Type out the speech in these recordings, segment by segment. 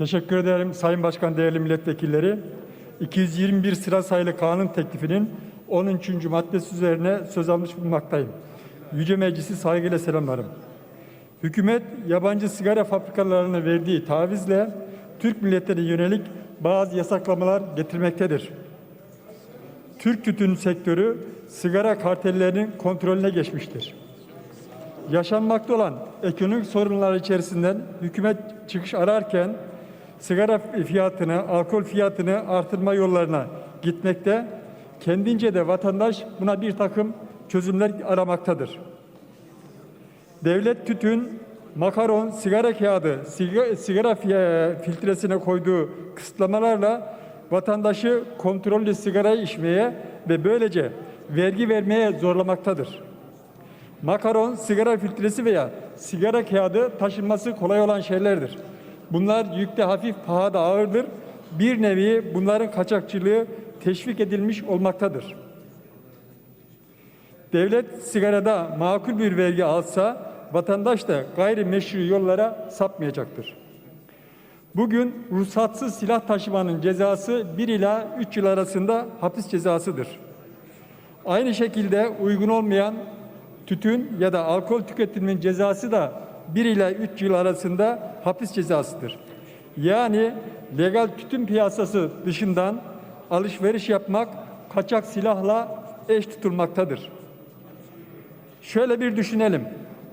Teşekkür ederim Sayın Başkan, değerli milletvekilleri. 221 sıra sayılı kanun teklifinin 13. maddesi üzerine söz almış bulunmaktayım. Yüce Meclisi saygıyla selamlarım. Hükümet yabancı sigara fabrikalarına verdiği tavizle Türk milletine yönelik bazı yasaklamalar getirmektedir. Türk tütün sektörü sigara kartellerinin kontrolüne geçmiştir. Yaşanmakta olan ekonomik sorunlar içerisinden hükümet çıkış ararken sigara fiyatını, alkol fiyatını artırma yollarına gitmekte, kendince de vatandaş buna bir takım çözümler aramaktadır. Devlet tütün, makaron, sigara kağıdı, sigara, sigara filtresine koyduğu kısıtlamalarla vatandaşı kontrollü sigara içmeye ve böylece vergi vermeye zorlamaktadır. Makaron, sigara filtresi veya sigara kağıdı taşınması kolay olan şeylerdir. Bunlar yükte hafif, pahada ağırdır. Bir nevi bunların kaçakçılığı teşvik edilmiş olmaktadır. Devlet sigarada makul bir vergi alsa vatandaş da gayrimeşru yollara sapmayacaktır. Bugün ruhsatsız silah taşımanın cezası 1 ila 3 yıl arasında hapis cezasıdır. Aynı şekilde uygun olmayan tütün ya da alkol tüketiminin cezası da 1 ila 3 yıl arasında hapis cezasıdır. Yani legal tütün piyasası dışından alışveriş yapmak kaçak silahla eş tutulmaktadır. Şöyle bir düşünelim.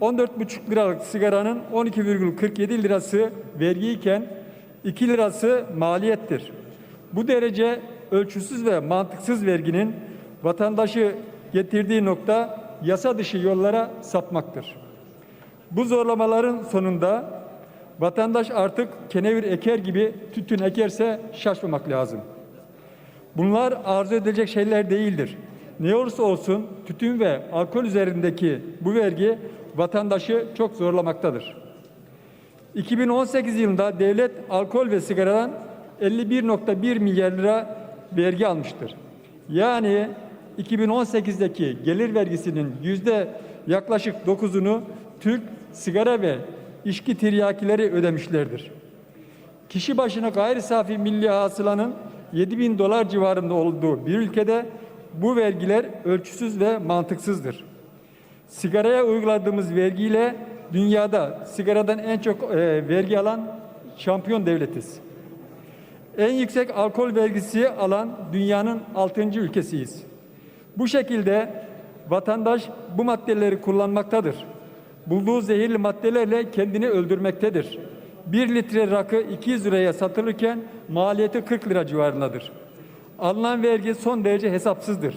14,5 liralık sigaranın 12,47 lirası vergiyken 2 lirası maliyettir. Bu derece ölçüsüz ve mantıksız verginin vatandaşı getirdiği nokta yasa dışı yollara sapmaktır. Bu zorlamaların sonunda vatandaş artık kenevir eker gibi tütün ekerse şaşmamak lazım. Bunlar arzu edilecek şeyler değildir. Ne olursa olsun tütün ve alkol üzerindeki bu vergi vatandaşı çok zorlamaktadır. 2018 yılında devlet alkol ve sigaradan 51.1 milyar lira vergi almıştır. Yani 2018'deki gelir vergisinin yüzde yaklaşık 9'unu Türk sigara ve içki tiryakileri ödemişlerdir. Kişi başına gayri safi milli hasılanın 7 bin dolar civarında olduğu bir ülkede bu vergiler ölçüsüz ve mantıksızdır. Sigaraya uyguladığımız vergiyle dünyada sigaradan en çok e, vergi alan şampiyon devletiz. En yüksek alkol vergisi alan dünyanın 6. ülkesiyiz. Bu şekilde vatandaş bu maddeleri kullanmaktadır. Bulduğu zehirli maddelerle kendini öldürmektedir. 1 litre rakı 200 liraya satılırken maliyeti 40 lira civarındadır. Alınan vergi son derece hesapsızdır.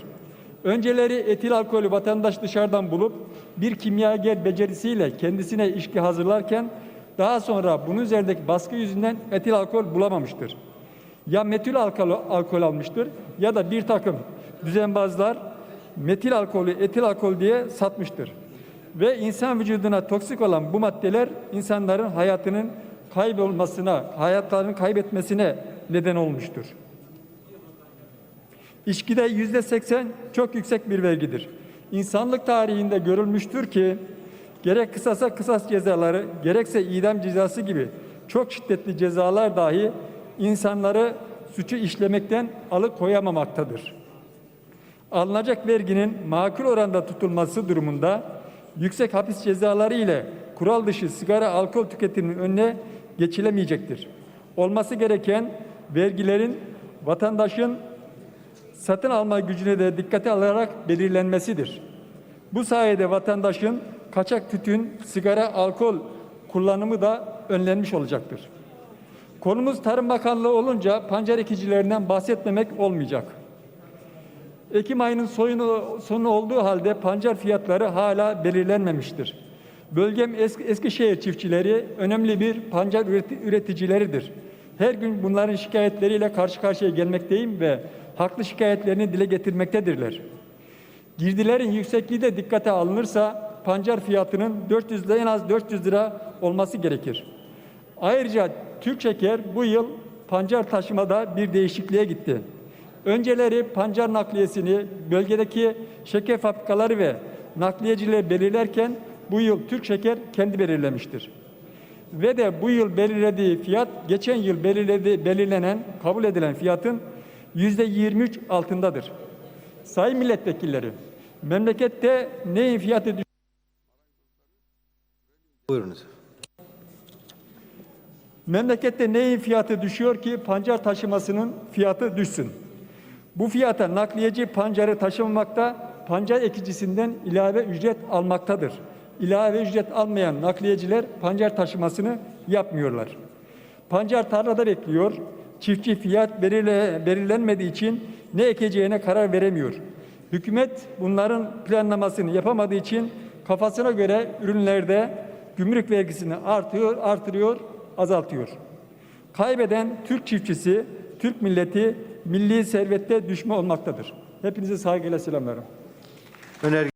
Önceleri etil alkolü vatandaş dışarıdan bulup bir kimyager becerisiyle kendisine içki hazırlarken daha sonra bunun üzerindeki baskı yüzünden etil alkol bulamamıştır. Ya metil alkol, alkol almıştır ya da bir takım düzenbazlar metil alkolü etil alkol diye satmıştır. Ve insan vücuduna toksik olan bu maddeler insanların hayatının kaybolmasına, hayatlarını kaybetmesine neden olmuştur. İçkide yüzde seksen çok yüksek bir vergidir. İnsanlık tarihinde görülmüştür ki gerek kısasa kısas cezaları gerekse idam cezası gibi çok şiddetli cezalar dahi insanları suçu işlemekten alıkoyamamaktadır. Alınacak verginin makul oranda tutulması durumunda yüksek hapis cezaları ile kural dışı sigara alkol tüketiminin önüne geçilemeyecektir. Olması gereken vergilerin vatandaşın satın alma gücüne de dikkate alarak belirlenmesidir. Bu sayede vatandaşın kaçak tütün, sigara, alkol kullanımı da önlenmiş olacaktır. Konumuz Tarım Bakanlığı olunca pancar ekicilerinden bahsetmemek olmayacak. Ekim ayının soyunu, sonu olduğu halde pancar fiyatları hala belirlenmemiştir. Bölgem Esk Eskişehir çiftçileri önemli bir pancar üreticileridir. Her gün bunların şikayetleriyle karşı karşıya gelmekteyim ve haklı şikayetlerini dile getirmektedirler. Girdilerin yüksekliği de dikkate alınırsa pancar fiyatının 400 lira en az 400 lira olması gerekir. Ayrıca Türk Şeker bu yıl pancar taşımada bir değişikliğe gitti. Önceleri pancar nakliyesini bölgedeki şeker fabrikaları ve nakliyeciler belirlerken bu yıl Türk Şeker kendi belirlemiştir. ve de bu yıl belirlediği fiyat geçen yıl belirledi, belirlenen kabul edilen fiyatın yüzde 23 altındadır. Sayın milletvekilleri, memlekette neyin fiyatı Buyurunuz. Memlekette neyin fiyatı düşüyor ki pancar taşımasının fiyatı düşsün? Bu fiyata nakliyeci pancarı taşımamakta, pancar ekicisinden ilave ücret almaktadır. İlave ücret almayan nakliyeciler pancar taşımasını yapmıyorlar. Pancar tarlada bekliyor. Çiftçi fiyat belirle, belirlenmediği için ne ekeceğine karar veremiyor. Hükümet bunların planlamasını yapamadığı için kafasına göre ürünlerde gümrük vergisini artıyor, artırıyor, azaltıyor. Kaybeden Türk çiftçisi, Türk milleti milli servette düşme olmaktadır. Hepinize saygıyla selamlarım. Önerge